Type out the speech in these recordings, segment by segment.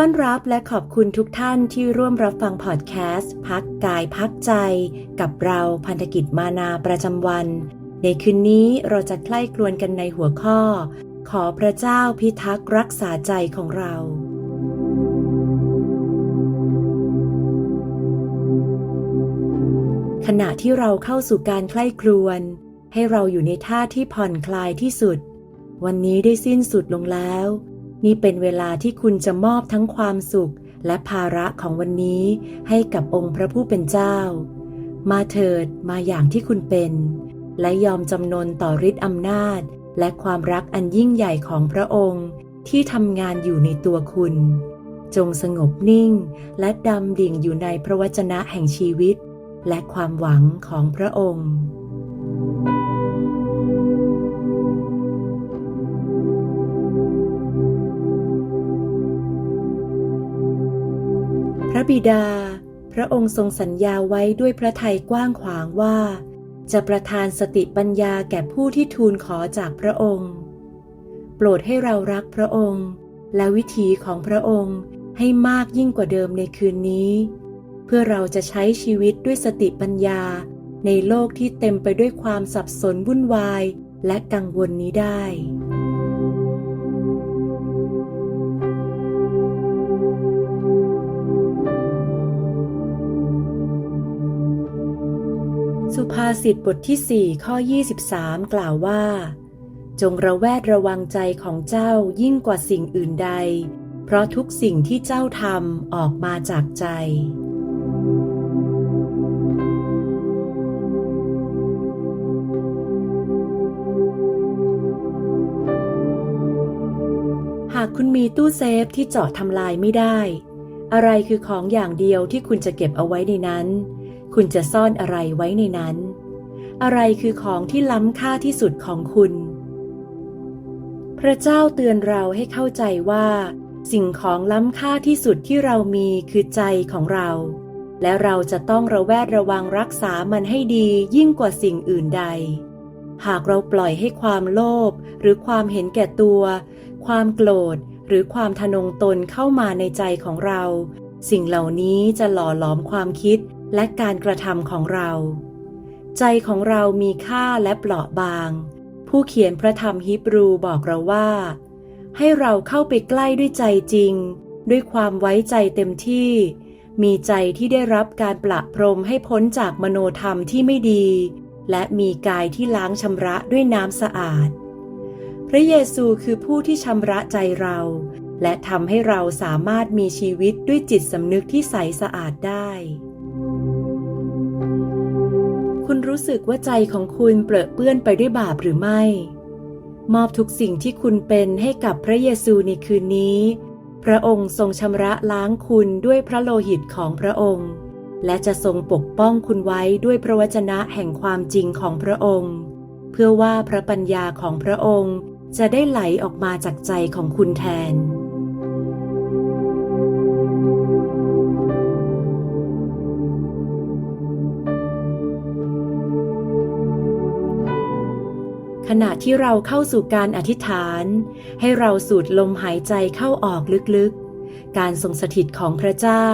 ต้อนรับและขอบคุณทุกท่านที่ร่วมรับฟังพอดแคสต์ พักกายพักใจ กับเราพันธกิจมานาประจำวัน ในคืนนี้เราจะใคร่ครวญกันในหัวข้อ ขอพระเจ้าพิทักษ์รักษาใจของเราขณะที่เราเข้าสู่การใคร่ครวญให้เราอยู่ในท่าที่ผ่อนคลายที่สุด วันนี้ได้สิ้นสุดลงแล้ว นี่เป็นเวลาที่คุณจะมอบทั้งความสุขและภาระของวันนี้ให้กับองค์พระผู้เป็นเจ้า มาเถิดมาอย่างที่คุณเป็น และยอมจำนนต่อฤทธิ์อำนาจ และความรักอันยิ่งใหญ่ของพระองค์ที่ทำงานอยู่ในตัวคุณ จงสงบนิ่งและดำดิ่งอยู่ในพระวจนะแห่งชีวิต และความหวังของพระองค์ บิดา พระองค์ทรงสัญญาไว้ด้วยพระทัยกว้างขวางว่า จะประทานสติปัญญาแก่ผู้ที่ทูลขอจากพระองค์ โปรดให้เรารักพระองค์ และวิถีของพระองค์ให้มากยิ่งกว่าเดิมในคืนนี้ เพื่อเราจะใช้ชีวิตด้วยสติปัญญาในโลกที่เต็มไปด้วยความสับสนวุ่นวายและกังวลนี้ได้ ภาษิตบทที่ 4 ข้อ 23 กล่าวว่า จงระแวดระวังใจของเจ้ายิ่งกว่าสิ่งอื่นใด เพราะทุกสิ่งที่เจ้าทำออกมาจากใจ หากคุณมีตู้เซฟที่เจาะทำลายไม่ได้ อะไรคือของอย่างเดียวที่คุณจะเก็บเอาไว้ในนั้นคุณจะซ่อนอะไรไว้ในนั้น อะไรคือของที่ล้ำค่าที่สุดของคุณ พระเจ้าเตือนเราให้เข้าใจว่า สิ่งของล้ำค่าที่สุดที่เรามีคือใจของเรา และเราจะต้องระแวดระวังรักษามันให้ดียิ่งกว่าสิ่งอื่นใด หากเราปล่อยให้ความโลภหรือความเห็นแก่ตัว ความโกรธหรือความทะนงตนเข้ามาในใจของเรา สิ่งเหล่านี้จะหล่อหลอมความคิดและการกระทำของเรา ใจของเรามีค่าและเปราะบาง ผู้เขียนพระธรรมฮิบรูบอกเราว่า ให้เราเข้าไปใกล้ด้วยใจจริง ด้วยความไว้ใจเต็มที่ มีใจที่ได้รับการปละพรมให้พ้นจากมโนธรรมที่ไม่ดี และมีกายที่ล้างชำระด้วยน้ำสะอาด พระเยซูคือผู้ที่ชำระใจเรา และทำให้เราสามารถมีชีวิตด้วยจิตสำนึกที่ใสสะอาดได้ คุณรู้สึกว่าใจของคุณเปรอะเปื้อนไปด้วยบาปหรือไม่ มอบทุกสิ่งที่คุณเป็นให้กับพระเยซูในคืนนี้ พระองค์ทรงชำระล้างคุณด้วยพระโลหิตของพระองค์ และจะทรงปกป้องคุณไว้ด้วยพระวจนะแห่งความจริงของพระองค์ เพื่อว่าพระปัญญาของพระองค์จะได้ไหลออกมาจากใจของคุณแทน ขณะที่เราเข้าสู่การอธิษฐาน ให้เราสูดลมหายใจเข้าออกลึกๆ การทรงสถิตของพระเจ้า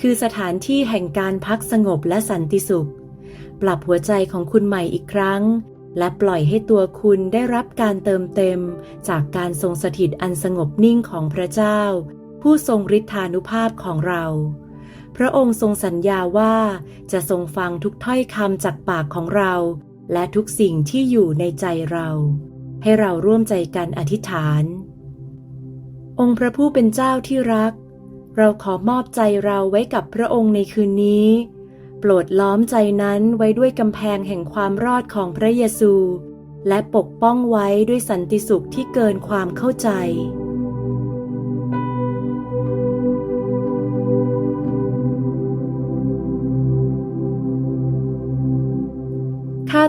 คือสถานที่แห่งการพักสงบและสันติสุข ปรับหัวใจของคุณใหม่อีกครั้ง และปล่อยให้ตัวคุณได้รับการเติมเต็ม จากการทรงสถิตอันสงบนิ่งของพระเจ้า ผู้ทรงฤทธานุภาพของเราพระองค์ทรงสัญญาว่าจะทรงฟังทุกถ้อยคำจากปากของเรา และทุกสิ่งที่อยู่ในใจเรา ให้เราร่วมใจกันอธิษฐาน องค์พระผู้เป็นเจ้าที่รัก เราขอมอบใจเราไว้กับพระองค์ในคืนนี้ โปรดล้อมใจนั้นไว้ด้วยกำแพงแห่งความรอดของพระเยซู และปกป้องไว้ด้วยสันติสุขที่เกินความเข้าใจ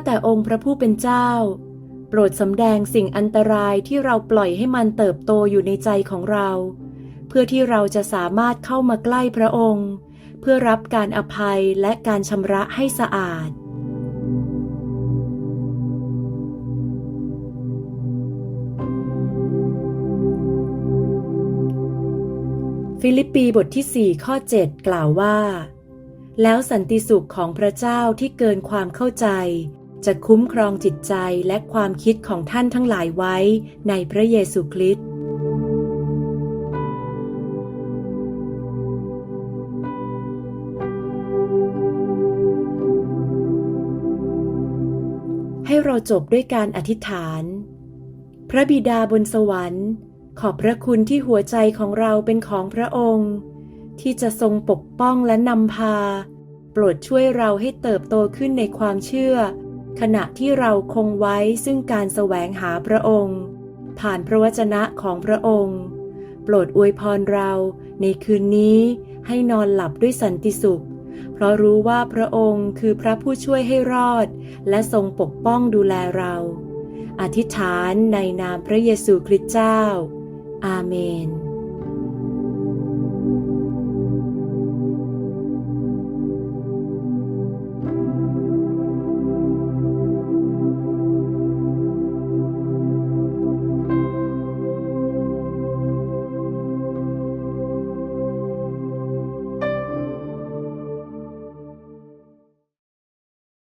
แต่องค์พระผู้เป็นเจ้า โปรดสำแดงสิ่งอันตรายที่เราปล่อยให้มันเติบโตอยู่ในใจของเรา เพื่อที่เราจะสามารถเข้ามาใกล้พระองค์ เพื่อรับการอภัยและการชำระให้สะอาดฟิลิปปีบทที่ 4 ข้อ 7 กล่าวว่า แล้วสันติสุขของพระเจ้าที่เกินความเข้าใจ จะคุ้มครองจิตใจและความคิดของท่านทั้งหลายไว้ในพระเยซูคริสต์ให้เราจบด้วยการอธิษฐาน พระบิดาบนสวรรค์ ขอบพระคุณที่หัวใจของเราเป็นของพระองค์ ที่จะทรงปกป้องและนำพา โปรดช่วยเราให้เติบโตขึ้นในความเชื่อ ขณะที่เราคงไว้ซึ่งการแสวงหาพระองค์ ผ่านพระวจนะของพระองค์ โปรดอวยพรเราในคืนนี้ให้นอนหลับด้วยสันติสุข เพราะรู้ว่าพระองค์คือพระผู้ช่วยให้รอด และทรงปกป้องดูแลเรา อธิษฐานในนามพระเยซูคริสต์เจ้า อาเมน